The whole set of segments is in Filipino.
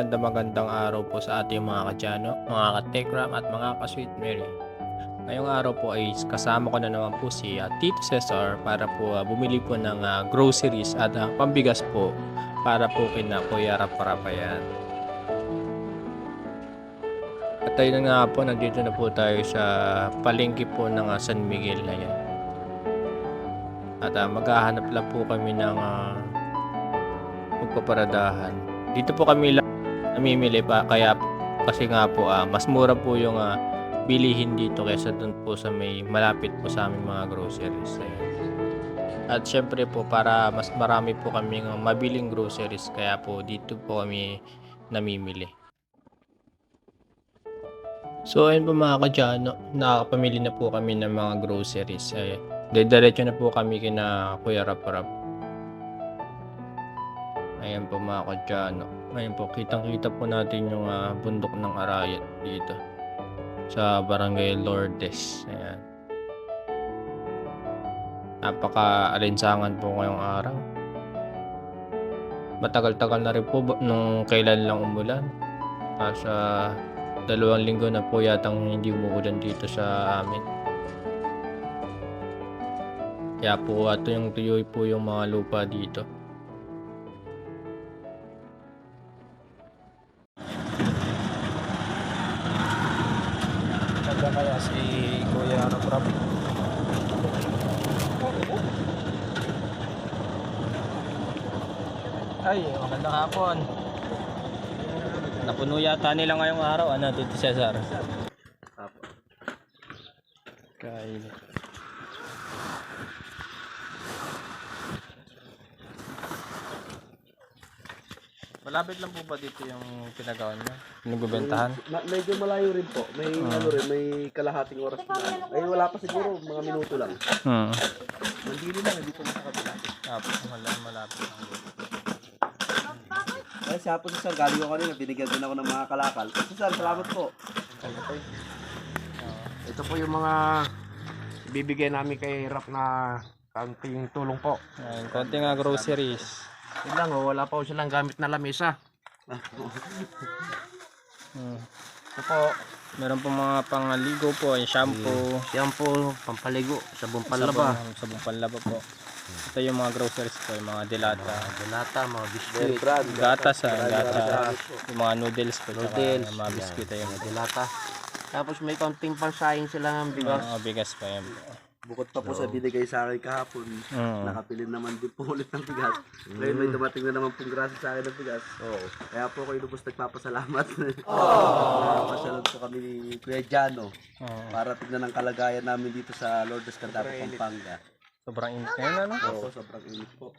magandang magandang araw po sa ating mga kadyano, mga katekram at mga ka-sweet Mary. Ngayong araw po ay kasama ko na naman po si ah, Tito Cesar para po ah, bumili po ng ah, groceries at ah, pambigas po para po kina Kuya Raparapayan. At ayun na nga po, nandito na po tayo sa palengke po ng ah, San Miguel na yan. At ah, maghahanap lang po kami ng ah, magpaparadahan. Dito po kami lang namimili pa kaya kasi nga po ah, mas mura po yung ah, bilihin dito kaysa dun po sa may malapit po sa aming mga groceries. Ayan. At syempre po para mas marami po kami mabiling groceries kaya po dito po kami namimili. So ayun po mga kadyano, nakakapamili na po kami ng mga groceries. Eh, diretso na po kami kina Kuya Rap Rap. Ayan po mga kadyano. Ayan po, kitang-kita po natin yung ah, bundok ng Arayat dito sa Barangay Lourdes. Ayan. Napaka-alinsangan po ngayong araw. Matagal-tagal na rin po nung kailan lang umulan. Nasa dalawang linggo na po yatang hindi umuulan dito sa amin. Kaya po ato yung tuyoy po yung mga lupa dito. Hapon. Napuno yata nila ngayong araw. Ano, Tito Cesar? Apo. Kain. Malapit lang po ba dito yung pinagawa niyo? Pinagbebentahan? Ma- medyo malayo rin po. May ano rin, may kalahating oras na. Ay wala pa siguro, mga minuto lang. Hmm. Nandito lang, dito na sa kabila. Tapos malapit, malapit lang. Ay, siya po sa galing ko kanina, binigyan din ako ng mga kalakal. So, sir, salamat po. Ito po yung mga bibigay namin kay Rap na kaunting tulong po. Ayun, konting nga groceries. Yun lang, oh, wala pa po silang gamit na lamesa. Hmm. Ito po, Meron po mga pangaligo po, yung shampoo, shampoo, pampaligo, sabong panlaba. sabong panlaba po. Ito yung mga groceries po, yung mga delata. Delata, mga Very biskuit, proud. Gatas ah, Maraming gatas. Yung mga noodles tsaka noodles, yung mga biscuit ayun. mga delata. Tapos may kaunting pansayang sila ng bigas. Mga bigas pa yan. Bukod pa po sa binigay sa akin kahapon, Mm. nakapili naman din po ulit ng bigas. Ngayon may dumating na naman pong grasa sa akin ng bigas. Oo. Kaya po kayo lubos nagpapasalamat. Oh. Pasalod po kami ni Kuya Jano Oo. para tignan ang kalagayan namin dito sa Lourdes, Candaba, Pampanga. Sobrang init ngayon ano? Oo, sobrang init po.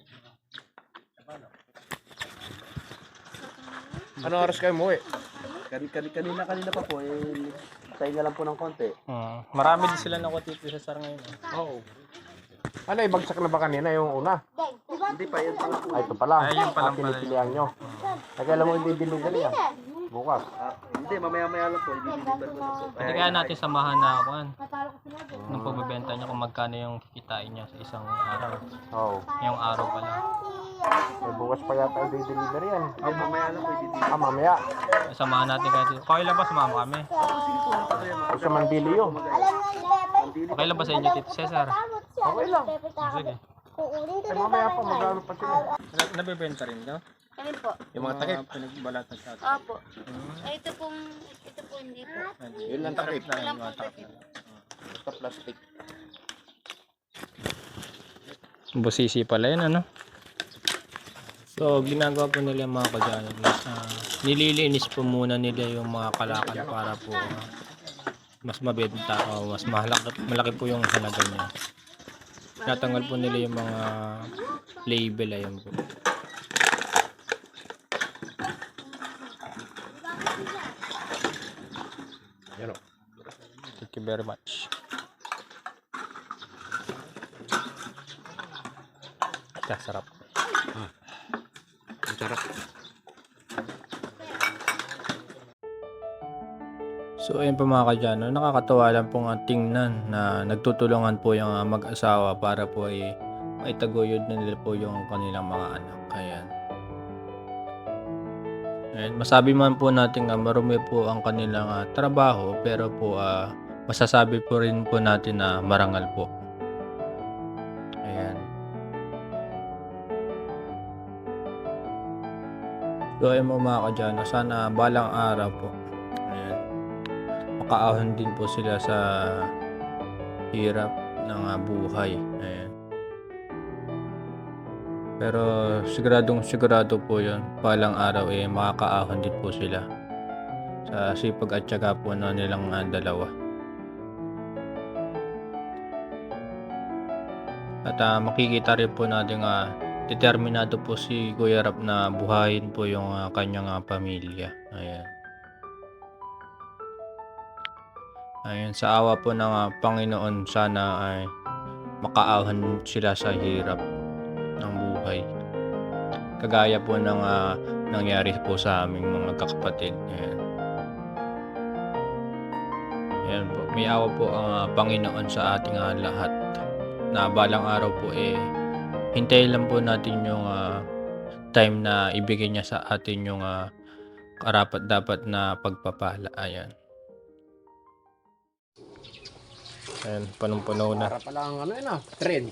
Ano oras kayo mo eh? Kan kan kanina kanina pa po eh tayo lang po ng konti. Mm. Marami din sila nakuha dito sa sar ngayon. eh. Oo. Ano, ibagsak na ba kanina yung una? Hindi pa yan pala. Ay, ito pala. Ay, yun pa lang Ah, pala. pinipilihan nyo. Nagkala mo hindi delivery yan. Bukas. Ah, hindi, mamaya-maya lang po. I-deliver ko na po. Pwede kaya natin samahan na ako nung pagbebenta niya kung magkano yung kikitain niya sa isang araw. Oo. Yung araw pala. May bukas pa yata hindi delivery yan. Oh, mamaya lang po i-deliver. Ah, mamaya. Samahan natin kayo dito. Okay lang ba sumama kami? Ano? O sa Mandilio. Okay lang ba sa inyo, Tito Cesar? Okay lang. Sige. Eh, mamaya pa, magkano pa sila. Na- nabebenta rin daw? Ayun po. Yung mga takip? Pinagbalatan sa atin. Opo. Ay, ito pong, ito po hindi po. Yun lang takip. na yung Walang mga po takip. Basta plastic. Busisi pala yun, ano? So, ginagawa po nila yung mga kadyano. Uh, nililinis po muna nila yung mga kalakal para po ah, mas mabenta o mas malaki, malaki po yung halaga niya. Natanggal po nila yung mga label ayun po. Yan o. Thank you very much. Ito, sarap. Ang sarap. So ayun po mga kadyano, nakakatawa lang pong ang tingnan na nagtutulungan po yung ah, mag-asawa para po ay maitaguyod na nila po yung kanilang mga anak. Ayan. And masabi man po natin nga marumi po ang kanilang ah, trabaho pero po ah, masasabi po rin po natin na marangal po. Ayan. Ayun mo mga kadyano, sana balang araw po. Ayan. Makaahon din po sila sa hirap ng ah, buhay. Ayan. Pero siguradong sigurado po yun. Balang araw eh makakaahon din po sila. Sa sipag at syaga po na nilang ah, dalawa. At ah, makikita rin po natin nga determinado po si Kuya Rap na buhayin po yung ah, kanyang ah, pamilya. Ayan. Ayan, sa awa po ng ah, Panginoon, sana ay makaahon sila sa hirap ng buhay. Kagaya po ng ah, nangyari po sa aming mga kakapatid. Ayan. Ayan po. May awa po ang ah, Panginoon sa ating ah, lahat. Na balang araw po eh, hintayin lang po natin yung ah, time na ibigay niya sa atin yung ah, karapat dapat na pagpapala. Ayan. Ayan, panong-puno na. Para pala ang ano yun ah, trend.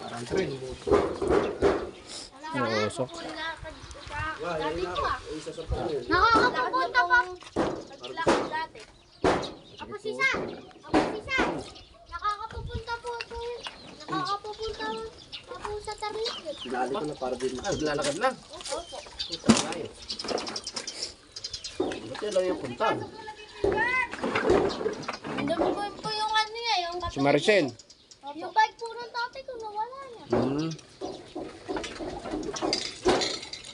Parang trend. Nausok. Nakakapunta pa. Naglakad dati. Ako si Sa. Ako Nakakapupunta po ito. Nakakapupunta pa po sa Tarikit. Sinali ko na para din. Ah, lalakad lang. Opo. Ba't yan lang yung puntan? Andun po po yung ano niya, yung Si Maricel. Yung bike po ng tatay ko nawala na. Hmm.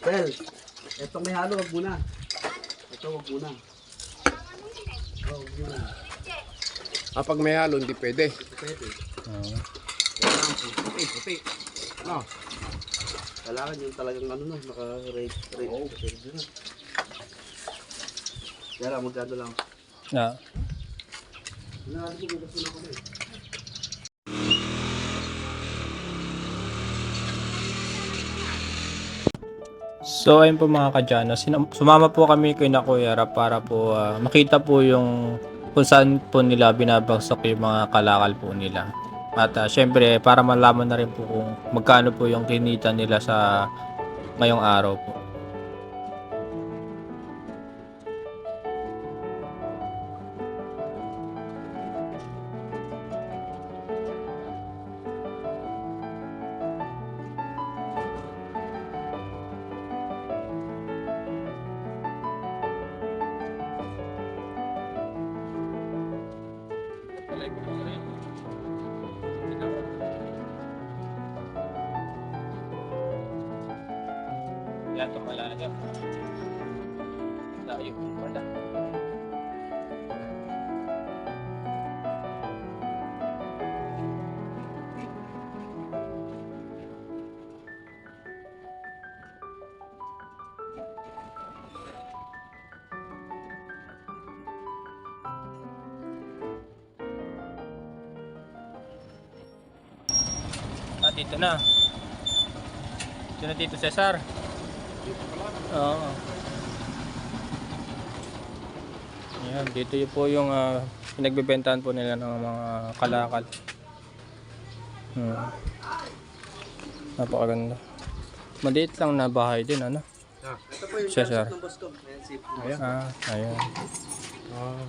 Well, eto may halo, wag muna. Ito, wag muna. Oh, wag muna. Ah, pag may halo, hindi pwede. Pwede. Oo. Kailangan. Puti, puti. No. Kailangan yung talagang ano na, naka-rate. Rate. Oh. Rate na. Kaya lang, magkano lang. Na, Nalala ko, gusto na ako eh. So ayun po mga kadyano, sumama po kami kay na Kuya Rap para po ah, makita po yung kung saan po nila binabagsak yung mga kalakal po nila. At ah, syempre para malaman na rin po kung magkano po yung kinita nila sa ngayong araw po. Dito na. Dito na Tito Cesar. Oo. Ayan, dito yun po yung ah, pinagbebentahan po nila ng mga kalakal. Hmm. Napakaganda. Maliit lang na bahay din, ano? Ito po yung sir. ng boss ko. Ayan. Ah, ayan. Ah.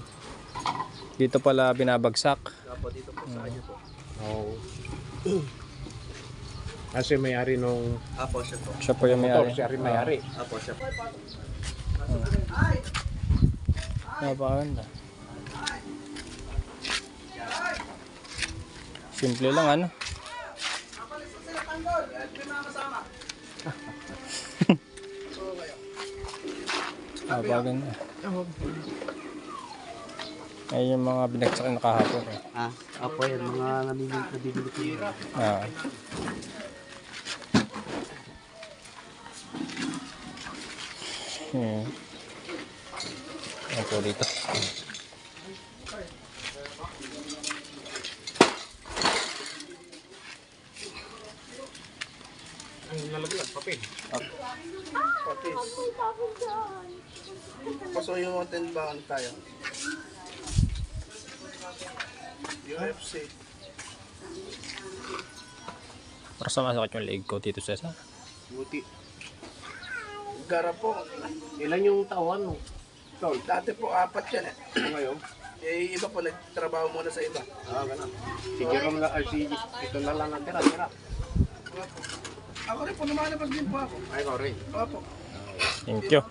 Dito pala binabagsak. Tapos dito po sa kanya po. Oo. Kasi may-ari nung Apo, siya po. Siya po yung motor, may-ari. siya rin may-ari. Apo, siya po. Napakaganda. Simple lang, ano? Napakaganda. Ay yung mga binagsak na kahapon. Eh. Ah, apo yan. Mga namimili, nabibili ko yun. Ah. Hmm. Po dito? Ang lalaglag pa papel. Patis. Paso yung mga tindahan tayo. UFC. Para sa masakit yung leg ko, Tito Cesar. Buti. Gara po. Ilan yung tawan mo? Tol, dati po apat yan eh. Ngayon? Eh, iba po nagtrabaho muna sa iba. Ah, ganun. Si Jerome ay si, ito na lang ang tira, tira. Ako rin po, lumalabas din po ako. Ay, ikaw rin. Opo. Thank you.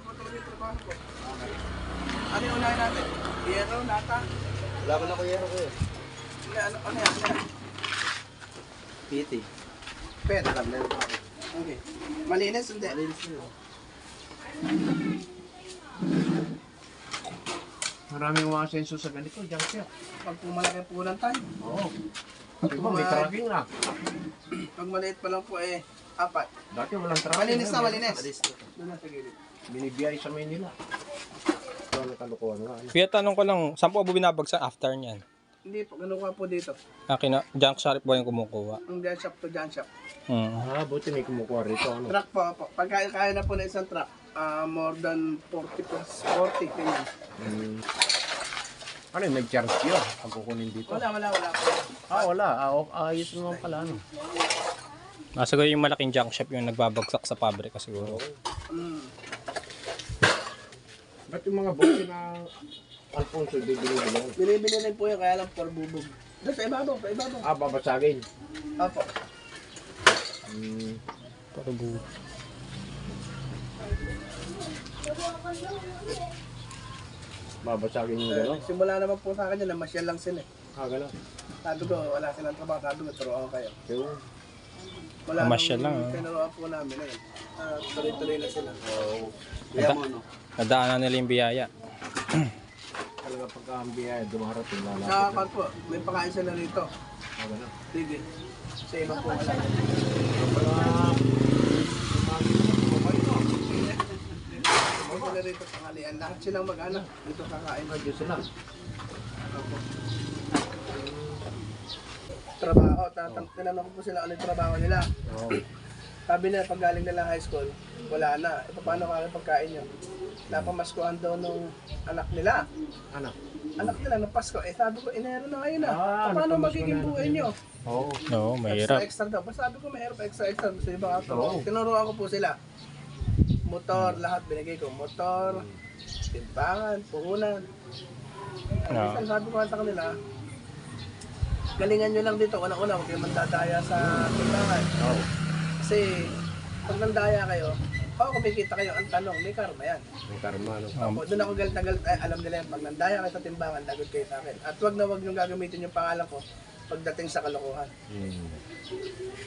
Ano yung unahin natin? Yero, nata? Wala ko na ko yero ko eh. Hindi, Ano, ano yan? Ano? Piti. Pen. Okay. Malinis, hindi? Malinis Maraming mga senso sa ganito, junk shop. Pag pumalaki po lang tayo. Oo. Ko, may tracking na. Pag maliit pa lang po eh, apat. Dati walang tracking. Malinis na, malinis. Doon na sa gilid. Binibiyay sa Manila. Ito na kalukuhan nga. ano. Kuya, tanong ko lang, saan po ba binabagsak after niyan? Hindi po, ganun ka po dito. Akin na, junk shop po yung kumukuha. Ang gun shop to gun shop. Hmm. Ah, buti may kumukuha rito. Ano? Truck po, po. Pag kaya, kaya na po na isang truck, ah more than 40 plus 40. Ganyan. Hmm. Ano yun, may charge yun ang kukunin dito? Wala, wala, wala po. Ah, wala. Ah, ok- ayos naman pala. Ano? Ah, siguro yung malaking junk shop yung nagbabagsak sa pabrika siguro. Mm. Ba't yung mga bote na Alfonso bibili nila? Binibili rin po yun, kaya lang for bubog. Doon sa ibabaw, sa ibabaw. Ah, babasagin. Opo. Hmm. Pero bu- Babasagin yung gano'n. Simula naman po sa akin yun, namasyal lang sila. eh. Ah, gano'n. Sabi ko, wala silang trabaho. Sabi ko, turuan kayo. Yung, Wala Namasyal nang lang, ah. tinuruan po namin na yun. Ah, tuloy-tuloy na sila. oh, Kaya mo, no? Nadaanan nila yung biyaya. talaga pagka ang biyaya, dumarating lalapit Sa kan po, may pakain sila rito. Ah, gano'n. Sige. Sa iba po wala. Pala, Sila rito pangalian. Lahat silang mag-anak. Dito kakain. medyo sila. Trabaho. Tatang tinanong ko po sila ano yung trabaho nila. Oo. Sabi nila, pag galing nila high school, wala na. E, paano kami pagkain nyo? Napamaskuhan daw nung anak nila. Ano? Anak nila ng Pasko. Eh, sabi ko, inero na ngayon na. Ah, paano napamasko magiging na. buhay nyo? Oo. Oo, Extra, mahirap. extra daw. Basta sabi ko, mahirap extra, extra. Sa iba ka Oo. Tinuruan ko po sila. Motor, lahat binigay ko. Motor, timbangan, puhunan. Ang Oo. isang sabi ko nga sa kanila, galingan nyo lang dito. Unang-una, huwag kayong mandadaya sa timbangan. Oo. Kasi, pag nandaya kayo, oo, kumikita kayo. Ang tanong, may karma yan. May karma, no? Um, Opo, doon ako galit na galit. Ay, alam nila yan, pag nandaya kayo sa timbangan, lagot kayo sa akin. At wag na wag nyo gagamitin yung pangalan ko pagdating sa kalokohan. Hmm.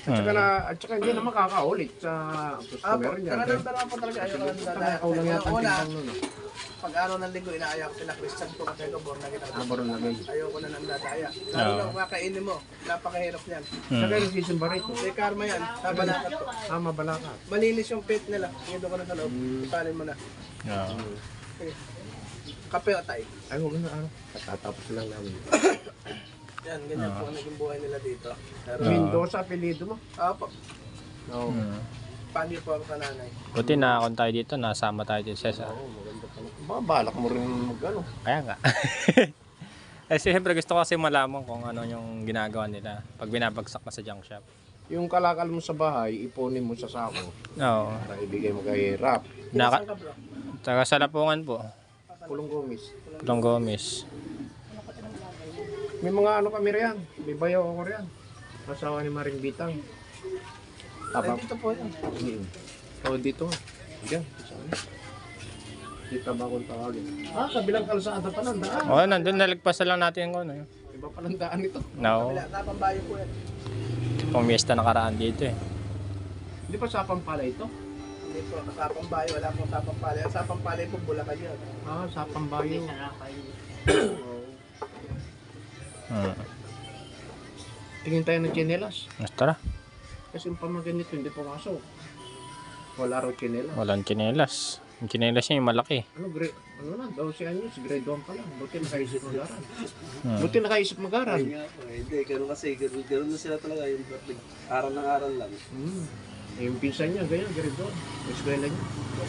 At saka na, at saka hindi na makakaulit sa customer niya. pero pero po talaga ayaw ko na dadaya. Takaw lang yata ang Una, timbang nun. ah. pag araw ng linggo, inaaya ko sila Christian po kasi ako born again ako. Ah, baron lagay. Ayoko na nang dadaya. Lalo na kung kakainin mo, napakahirap niyan. Saka Hmm. yung sisimba rito. May karma yan, sabalakat ko. Ah, mabalaka. Malinis yung pit nila. Ngito ko na sa loob. Hmm. Ipanin mo na. Sige. Kape o tay. Ay, huwag na ano. Katatapos lang namin. Yan, ganyan po ang naging buhay nila dito. Pero, Mendoza, apelido mo? Apo, Oo. Hmm. pandi po ako sa nanay. Buti nakakon tayo dito, nasama tayo dito, Cesar. Oo, maganda pala. Baka balak mo rin mag ano. Kaya nga. eh, siyempre gusto ko kasi malaman kung ano yung ginagawa nila pag binabagsak na sa junk shop. Yung kalakal mo sa bahay, ipunin mo sa sako Oo. para ibigay mo kay Rap. Naka, Saan ka bro? taga sa Lapungan po. Pulong Gomis. Long Gomez. May mga ano kami riyan. May bayaw ako riyan. Asawa ni Maring Bitang. Ay, Tapa. dito po. Mm. Oh, dito. Diyan. Dito ba kung tawagin? Ah, kabilang kalsada pa lang daan. Oo, nandun nalagpasan lang natin yung ano. Iba pa lang daan ito. No, Wala, tapang bayo po yan. pumiesta nakaraan dito eh. Hindi pa sa pala ito? Hindi po, sapang bayo, wala pong sapang palay. Ang sapang palay po, bulakan yun. Ah, sa Pambayo. Hmm. Tingin tayo ng chinelas. Mas Tara, Kasi yung pamagin nito hindi pumasok. Wala raw chinelas. walang chinelas. Yung chinelas niya yung malaki. Ano, grade, ano na, 12 anyos, grade 1 pa lang. Buti nakaisip mag-aral. Hmm. Buti nakaisip mag-aral. nga po, eh. hindi, ganun kasi, ganun, ganun na sila talaga yung aral ng aral lang. Hmm. Yung pinsan niya, ganyan, ganito. Eskwela niya.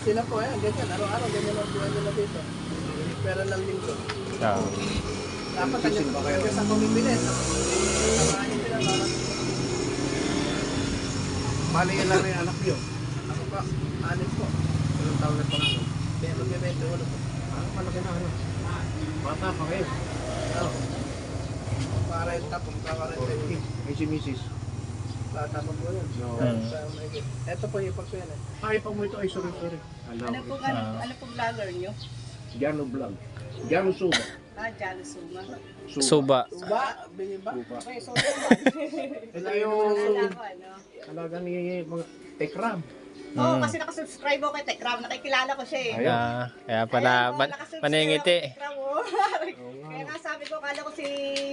Sila po, eh, ganyan. Araw-araw, ganyan ang buwan nila dito. Pera ng linggo. Oo. Dapat kanya pa kayo sa para Mali yan lang yung anak niyo. ako pa. Anin po. Ilang taon na pa lang. Pero magbibento ulo po. Ah, malaki na ano. Bata pa kayo. Oo. Para yung tapong kakaroon Oh, tayo. Ay si Mrs. Bata pa po yun. No. Sa. Ito po yung pagkuyan eh. Ay, pag mo ito, ay sorry, sorry. Alam Ano ko. po, ano, Ah. ano po vlogger nyo? Jano Vlog. Jano Suba. Ah, Jalo Suma. Suba. Biniba. Suba. Okay, so. Ito yung ko, ano. alaga ni mga Tekram. Oo, Mm. kasi nakasubscribe ako kay Tekram. Nakikilala ko siya eh. Ah, kaya pala, nakasubscribe paningiti. kay Tekram, oh. Kaya nga. nga sabi ko, kala ko si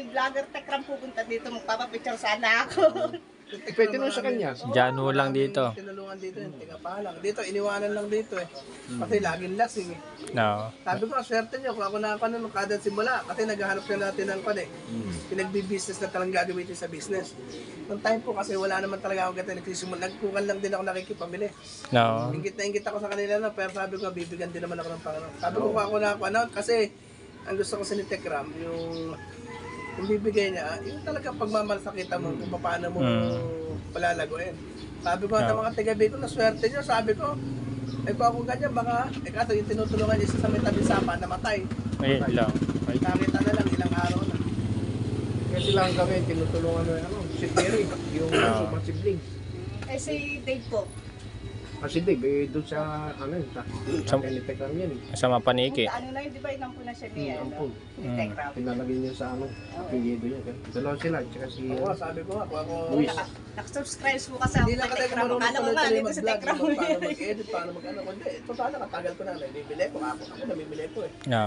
vlogger Tekram pupunta dito. Magpapapicture sana ako. Pwede nun sa kanya. Jano lang dito. Tinulungan dito yung tiga pa lang. Dito, iniwanan lang dito eh. Kasi laging lasing eh. No. Sabi ko, swerte nyo kung ako nakakanon nung kada simula. Kasi naghahanap na natin ng pan eh. Pinagbi-business na talagang gagamitin sa business. Nung time po kasi wala naman talaga ako ganito nagsisimula. Nagkukan lang din ako nakikipamili. No. Ingit na ingit ako sa kanila na pero sabi ko, bibigyan din naman ako ng Panginoon. Sabi ko, kung ako na ako ano, kasi ang gusto ko sa ni Tekram, yung yung bibigay niya, yung talaga pagmamalasakita mo kung paano mo Mm. palalaguin. Sabi ko sa mga taga ko, na swerte niyo, sabi ko, eh kung ako ganyan, baka, eh kaso yung tinutulungan niya isa sa may tabi sapa, namatay. Ayun lang. Ay, Nakita na lang, ilang araw na. Kaya sila ang gawin, tinutulungan mo yung ano, si Terry, yung uh. sibling. eh si Dave po. Kasi Dave, eh, doon sa, ano yun, sa, sa Sa- Tekram yan eh. sa mapaniki. Ano na yun, di ba? Inang po na siya ni, Hmm, ano, ampun. Mm. Pinalagay niya sa ano, apelyido niya. Dalawa sila, tsaka si Oo, sabi ko kung ako, Luis. Naka, nakasubscribe po kasi ako hindi lang kay ka tayo Tekram. marunong Kala ko nga, tuloy-tuloy dito sa mag-vlog, Tekram. kung paano mag-edit, paano mag-ano. Kundi, ito sana, katagal ko na, nabibili ko, ako, ako namimili ko eh. No.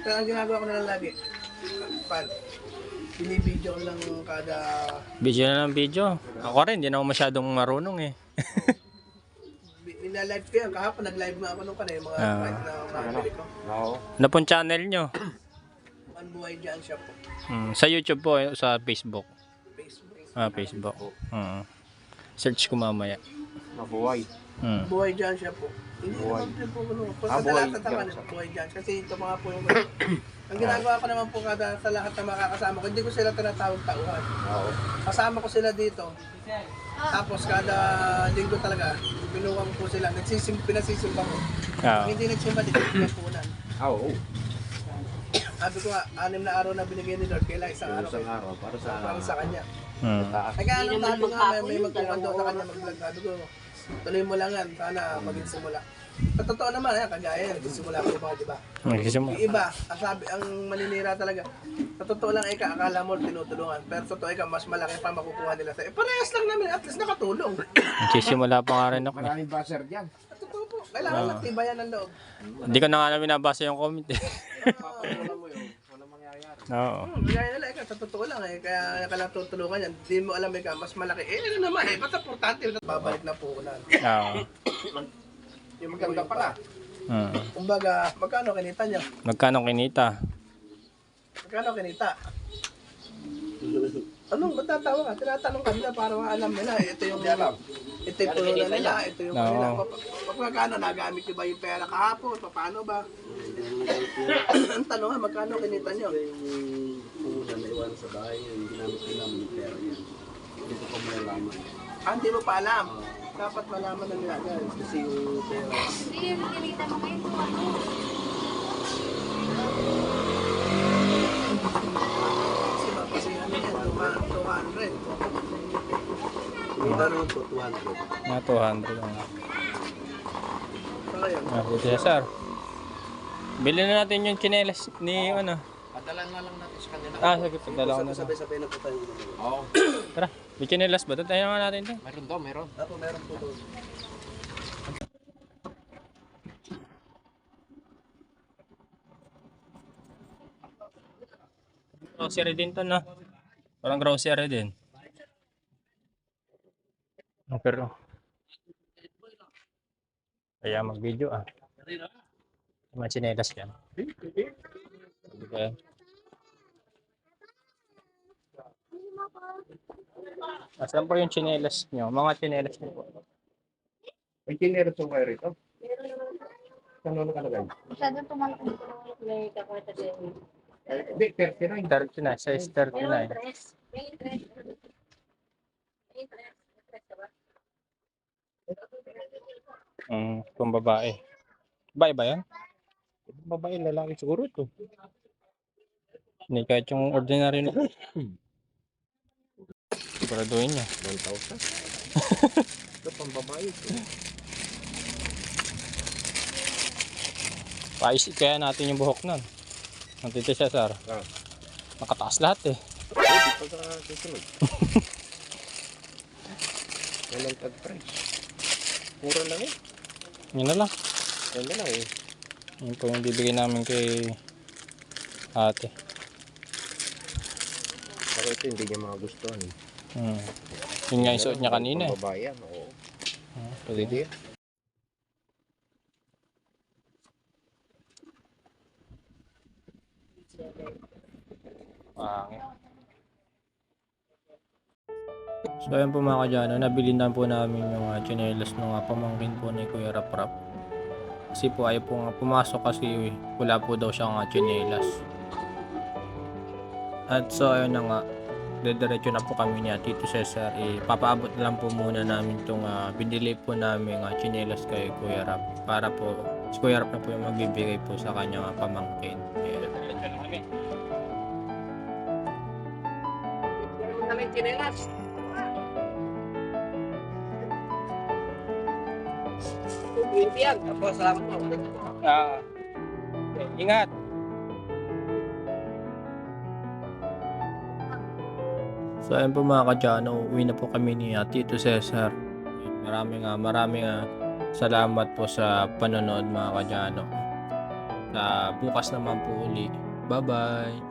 Pero ang ginagawa ko na lang lagi, pan, binibideo ko lang kada, Video na ng video. Ako rin, hindi na ako masyadong marunong eh. nila-live ko yan. Kahapon nag-live nga ako nung kanina, yung mga Ah. price na makabili ko. Oo. Ano pong channel nyo? Ang buhay dyan siya po. Mm, sa YouTube po, eh, sa Facebook. Facebook. Ah, Facebook. Mm. Search ko mamaya. Mabuhay. Mm. Buhay dyan siya po. Hindi Buhay. naman din po ano. Ah, Basta buhay sa taman, dyan. buhay dyan. Kasi ito mga po yung... ang ginagawa ko naman po kada sa lahat ng makakasama ko, hindi ko sila tinatawag tauhan. Oo. Kasama ko sila dito. Tapos kada linggo talaga, binuwang po sila. Nagsisim, pinasisimba ko. Ah. Kung hindi nagsimba, di ko pinapunan. Ah, Oo. Sabi ko nga, anim na araw na binigay ni Lord, kailangan isang araw. Isang araw para sa Para sa kanya. Mm. kaya nung sabi nga, may, may daw sa kanya mag-vlog. Sabi ko, tuloy mo lang yan. Sana maging simula. Sa totoo naman, eh, kagaya yan, nagsimula ko ba, di ba? Nagsisimula. Yung iba, ang sabi, ang maninira talaga. Sa totoo lang, ika, akala mo tinutulungan. Pero sa totoo, ika, mas malaki pa makukuha nila sa Eh, parehas lang namin, at least nakatulong. Nagsisimula pa nga rin ako. eh. Maraming buzzer dyan. Sa totoo po, kailangan lang tibayan ng loob. Hindi ko na nga namin nabasa yung comment eh. Wala mo yun. Wala mangyayari. Oo. Hmm, kagaya nila, ika, sa totoo lang eh, kaya ka lang tutulungan yan. Hindi mo alam, ika, mas malaki. Eh, ano naman eh, basta importante, babalik na po ulan. Oo. Yung Maganda pala. Mm. Kumbaga, magkano kinita niya? Magkano kinita? Magkano kinita? Anong ba't tatawa ka? Tinatanong ka nila para maalam nila. Ito yung ito yung puno na nila. Ito yung kanila. Pag- Pag magkano, nagamit nyo ba yung pera kahapon? Pa- Paano ba? Ang tanong ha, magkano kinita nyo? Una na iwan sa bahay, yung ginamit nila ng pera yan. Dito ko mo nalaman. Ah, hindi mo pa alam. Dapat malaman na nila agad. Kasi yung pera, Hindi yung kinita mo ngayon kung ano. Kasi ba, kasi ano yan, luma- 200. Iba naman po, 200. Mga 200 lang. Ayun. Ah, dito sir. Bili na natin yung chinelas ni ano. Padala na lang natin sa kanila. Ah, sige, padala ko na. Sabay-sabay na po tayo. Oo. Tara, may chinelas ba? Tayo nga natin to. Meron daw, meron. Ako meron po doon. Grocery din to, no? Parang grocery din. Oh, pero... Kaya mag-video ah. Mga chinelas yan. Diba? Asan po yung chinelas nyo? Mga chinelas nyo po. May kinero sa kayo rito. Ano nakalagay? Masyado tumalakong may kakweta din. Hindi, 39. 39, size 39. dress. May dress. May dress. Dress ka ba? Mm, kung babae. Babae ba yan? Babae, lalaki siguro ito. Hindi kahit yung ordinary na. Siguraduhin niya. 1,000. Ito pang babae. ito. Paisip kaya natin yung buhok nun. Ang tito siya, sir. Ah. Nakataas lahat eh. Pa sa susunod. Walang tag price. Mura lang eh. Yun na lang. Yan na lang eh. Yun po yung bibigay namin kay ate. Pero ito hindi niya magustuhan. eh. Hmm. Yun nga yung suot niya kanina eh. Pang babae yan, oo. Ah, Pwede yan. Pangit. So ayun po mga kadyano, nabili na po namin yung uh, chinelas ng uh, pamangkin po ni Kuya Rap Rap. Kasi po ayaw po nga pumasok kasi wala po daw siyang uh, chinelas. At so ayun na nga, dediretso na po kami niya Tito Cesar. Ipapaabot na lang po muna namin itong uh, binili po namin uh, chinelas kay Kuya Rap. Para po, si Kuya Rap na po yung magbibigay po sa kanyang uh, pamangkin. Ayan. Tapos, salamat po. Ah, ingat. So ayun po mga kadyano, uwi na po kami ni uh, Tito Cesar. Maraming nga, maraming uh, salamat po sa panonood mga kadyano. Sa bukas naman po uli. Bye-bye.